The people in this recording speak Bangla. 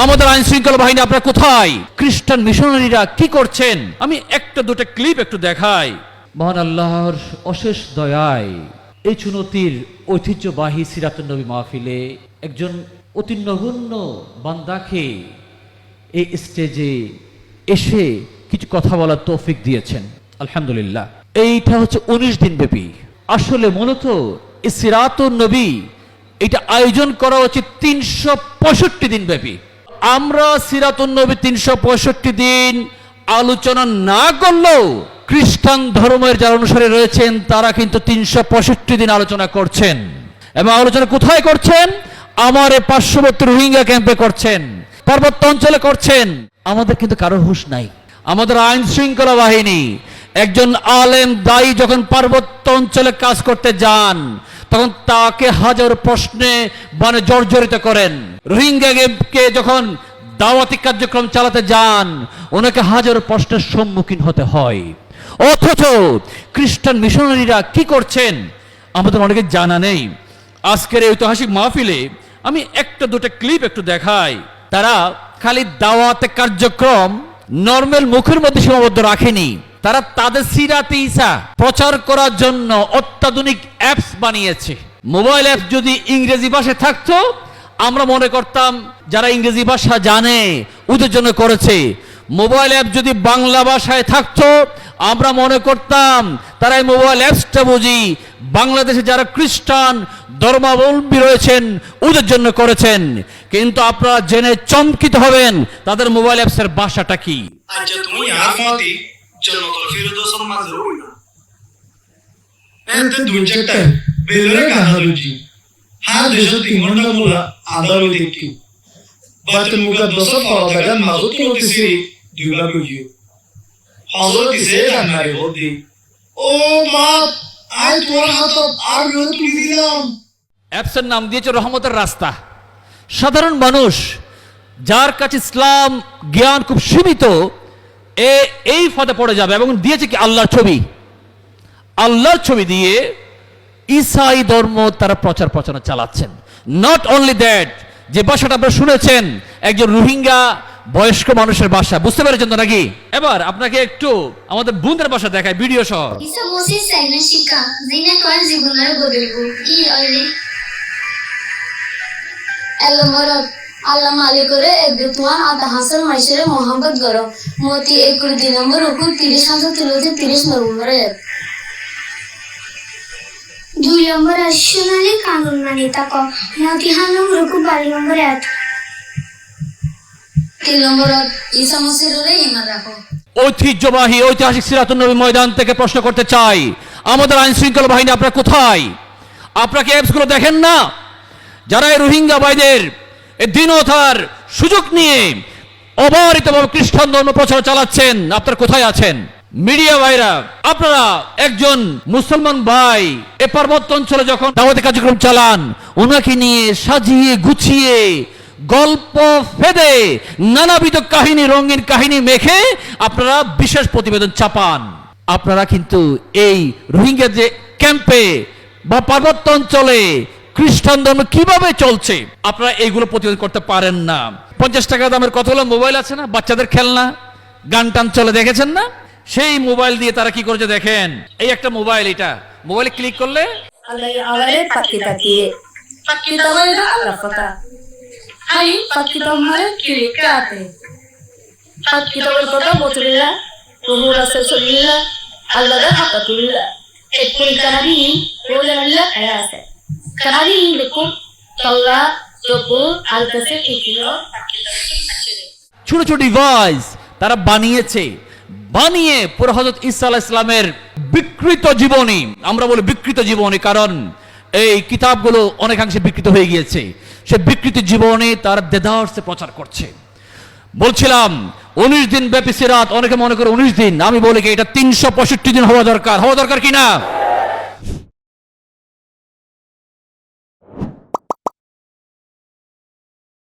আমাদের আইন শৃঙ্খলা বাহিনী আপনারা কোথায়? খ্রিস্টান মিশনারিরা কি করছেন? আমি একটা দুটো ক্লিপ একটু দেখাই। মহান আল্লাহর অশেষ দয়ায় এই চুনতির ঐতিহ্যবাহী সিরাতুল নবী মাহফিলে একজন অতি নগণ্য বান্দাকে এই স্টেজে এসে কিছু কথা বলার তৌফিক দিয়েছেন। আলহামদুলিল্লাহ। এইটা হচ্ছে উনিশ দিন ব্যাপী। আসলে মূলত সিরাতুন নবী এটা আয়োজন করা উচিত তিনশো পঁয়ষট্টি দিন ব্যাপী। আমরা সিরাতুন নবী তিনশো পঁয়ষট্টি দিন আলোচনা না করলেও খ্রিস্টান ধর্মের যারা অনুসারে রয়েছেন, তারা কিন্তু তিনশো পঁয়ষট্টি দিন আলোচনা করছেন। এবং আলোচনা কোথায় করছেন? আমার এই পার্শ্ববর্তী রোহিঙ্গা ক্যাম্পে করছেন, পার্বত্য অঞ্চলে করছেন। আমাদের কিন্তু কারও হুঁশ নাই। আমাদের আইন শৃঙ্খলা বাহিনী একজন আলেম দায়ী যখন পার্বত্য অঞ্চলে কাজ করতে যান, তখন তাকে হাজার প্রশ্নে মানে জর্জরিত করেন। রোহিঙ্গাকে যখন দাওয়াতি কার্যক্রম চালাতে যান, ওনাকে হাজার প্রশ্নের সম্মুখীন হতে হয়। অথচ খ্রিস্টান মিশনারিরা কি করছেন, আমাদের অনেকে জানা নেই। আজকের ঐতিহাসিক মাহফিলে আমি একটা দুটো ক্লিপ একটু দেখাই। তারা খালি দাওয়াতে কার্যক্রম নর্মাল মুখের মধ্যে সীমাবদ্ধ রাখেনি। তারা তাদের সিরাতে ইসা প্রচার করার জন্য অত্যাধুনিক অ্যাপস বানিয়েছে। মোবাইল অ্যাপস যদি ইংরেজি ভাষায় থাকতো, আমরা মনে করতাম যারা ইংরেজি ভাষা জানে, ওদের জন্য করেছে। মোবাইল অ্যাপ যদি বাংলা ভাষায় থাকতো, আমরা মনে করতাম তারা এই মোবাইল অ্যাপসটা বুঝি বাংলাদেশে যারা খ্রিস্টান ধর্মাবলম্বী রয়েছেন, ওদের জন্য করেছেন। কিন্তু আপনারা জেনে চমকিত হবেন তাদের মোবাইল অ্যাপসের ভাষাটা কি। আর তুলে দিলাম অ্যাপসের নাম দিয়েছে রহমতের রাস্তা সাধারণ মানুষ যার কাছে ইসলাম জ্ঞান খুব সীমিত এ, এই ফাঁদে পড়ে যাবে এবং দিয়েছে কি আল্লাহর ছবি। আল্লাহর ছবি দিয়ে ইসাই ধর্ম তারা প্রচার প্রচারণা চালাচ্ছেন। নট অনলি দ্যাট যে ভাষাটা আপনারা শুনেছেন, একজন রোহিঙ্গা বয়স্ক মানুষের বাসা বুঝতে পেরেছেন তো নাকি? এবার আপনাকে একটু আমাদের বোনদের বাসা দেখায় ভিডিও সহ। আল্লাহ মালিক করে এবে তোমার আদা হাসান মাইশরে মোহাম্মদ গর মতি একুড়ি দুই নম্বর উকুর তিরিশ হাজার তুলতে তিরিশ নভেম্বরে। দুই নম্বর আশুনালি কানুন মানি তাক। মতি হানম রুকু বাড়ি নম্বর এক তিন নম্বরত ঈসা মসিরে ইমান রাখো। ঐতিহ্যবাহী, ঐতিহাসিক সিরাতুল নবী ময়দান থেকে প্রশ্ন করতে চাই, আমাদের আইন শৃঙ্খলা বাহিনী আপনারা কোথায়? আপনারা কি অ্যাপসগুলো দেখেন না? যারা এই রোহিঙ্গা ভাইদের দিনতার সুযোগ নিয়ে অবারিতভাবে খ্রিস্টান ধর্ম প্রচার চালাচ্ছেন। আপনারা কোথায় আছেন? মিডিয়া ভাইরা, আপনারা একজন মুসলমান ভাই এ পার্বত্য অঞ্চলে যখন দাওয়াতি কার্যক্রম চালান ওনাকে নিয়ে সাজিয়ে গুছিয়ে গল্প ফেদে নানাবিধ কাহিনী, রঙিন কাহিনী মেখে আপনারা বিশেষ প্রতিবেদন চাপান। আপনারা কিন্তু এই রোহিঙ্গা যে ক্যাম্পে বা পার্বত্য অঞ্চলে খ্রিস্টান ধর্ম কীভাবে চলছে? আপনারা এইগুলো প্রতিরোধ করতে পারেন না। পঞ্চাশ টাকা দামের কতগুলো মোবাইল আছে না? বাচ্চাদের খেলনা? গান টান চলে, দেখেছেন না? সেই মোবাইল দিয়ে তারা কি করছে দেখেন? এই একটা মোবাইল এটা। মোবাইলে ক্লিক করলে আল্লাহ আল্লাহ كذلكم طلقتكم التسقطوا ছোট ছোট ভয়েস তারা বানিয়েছে। বানিয়ে পুরো হজরত ইসা ইসলামের বিকৃত জীবনী। আমরা বলি বিকৃত জীবনী কারণ এই কিতাবগুলো অনেকাংশে বিকৃত হয়ে গিয়েছে। সে বিকৃত জীবনে তার দেদার্সে প্রচার করছে। বলছিলাম, উনিশ দিন ব্যাপী সিরাত, অনেকে মনে করে উনিশ দিন। আমি বলি কি এটা তিনশো পঁয়ষট্টি দিন হওয়া দরকার। হওয়া দরকার কিনা